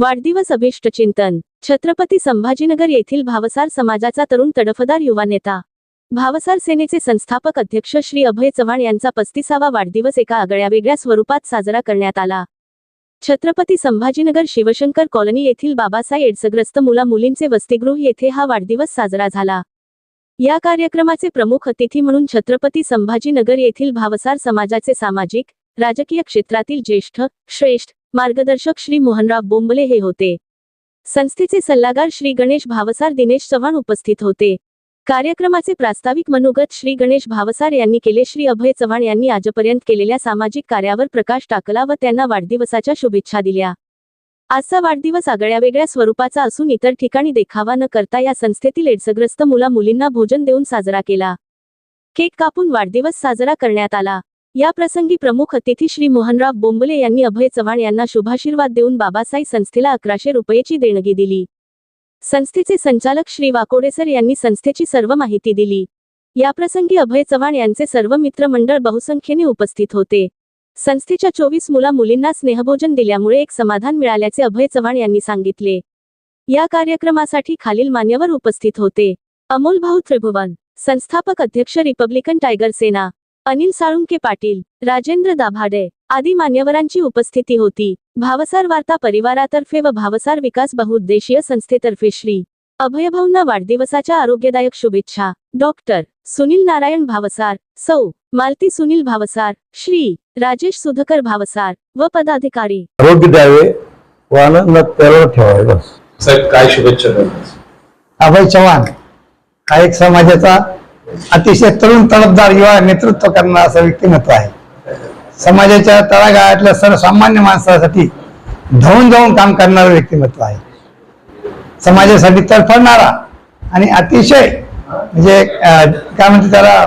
वाढदिवस अभिष्ट चिंतन. छत्रपती संभाजीनगर येथील भावसार समाजाचा तरुण तडफदार युवा नेता. भावसार सेनेचे संस्थापक अध्यक्ष श्री अभय चव्हाण यांचा पस्तीसावा वाढदिवस एका आगळ्यावेगळ्या स्वरूपात साजरा करण्यात आला. छत्रपती संभाजीनगर शिवशंकर कॉलनी येथील बाबासाहेब एड्सग्रस्त मुला मुलींचे वसतिगृह येथे हा वाढदिवस साजरा झाला. या कार्यक्रमाचे प्रमुख अतिथी म्हणून छत्रपती संभाजीनगर येथील भावसार समाजाचे सामाजिक राजकीय क्षेत्रातील ज्येष्ठ श्रेष्ठ मार्गदर्शक श्री मोहनराव बोंबले हे होते. संस्थेचे सल्लागार श्री गणेश भावसार दिनेश चव्हाण उपस्थित होते. कार्यक्रमाचे प्रास्ताविक मनोगत श्री गणेश भावसार यांनी केले. श्री अभय चव्हाण यांनी आजपर्यंत केलेल्या सामाजिक कार्यावर प्रकाश टाकला व त्यांना वाढदिवसाच्या शुभेच्छा दिल्या. आजचा वाढदिवस आगळ्यावेगळ्या स्वरूपाचा असून इतर ठिकाणी देखावा न करता या संस्थेतील एड्सग्रस्त मुला मुलींना भोजन देऊन साजरा केला. केक कापून वाढदिवस साजरा करण्यात आला. या प्रसंगी प्रमुख अतिथी श्री मोहनराव बोंबले यांनी अभय चव्हाण यांना शुभाशीर्वाद देऊन बाबासाहेब संस्थेला अकराशे रुपयेची देणगी दिली. संस्थेचे संचालक श्री वाकोडेसर यांनी संस्थेची सर्व माहिती दिली. याप्रसंगी अभय चव्हाण यांचे सर्व मित्रमंडळ बहुसंख्येने उपस्थित होते. संस्थेच्या चोवीस मुला मुलींना स्नेहभोजन दिल्यामुळे एक समाधान मिळाल्याचे अभय चव्हाण यांनी सांगितले. या कार्यक्रमासाठी खालील मान्यवर उपस्थित होते. अमोल भाऊ त्रिभुवन संस्थापक अध्यक्ष रिपब्लिकन टायगर सेना अनिल साळुंके पाटील राजेंद्र दाभाडे आदी मान्यवरांची उपस्थिती होती. भावसार वार्ता परिवारातर्फे व भावसार विकास बहुउद्देशीय संस्थेतर्फे श्री. अभयभाऊंना वाढदिवसाच्या आरोग्यदायक शुभेच्छा. डॉक्टर सुनील नारायण भावसार सौ. मालती सुनील भावसार श्री. राजेश सुधकर भावसार व पदाधिकारी. आरोग्य द्यावे व आनंद त्याला ठेवावे बस. साहेब काय शुभेच्छा अभय चव्हाण हा एक समाजाचा अतिशय तरुण तडफदार युवा नेतृत्व करणारा असं व्यक्तिमत्व आहे. समाजाच्या तळागाळातल्या सर्वसामान्य माणसासाठी धावून जाऊन काम करणारं व्यक्तिमत्व आहे. समाजासाठी तडफडणारा आणि अतिशय म्हणजे काय म्हणते त्याला?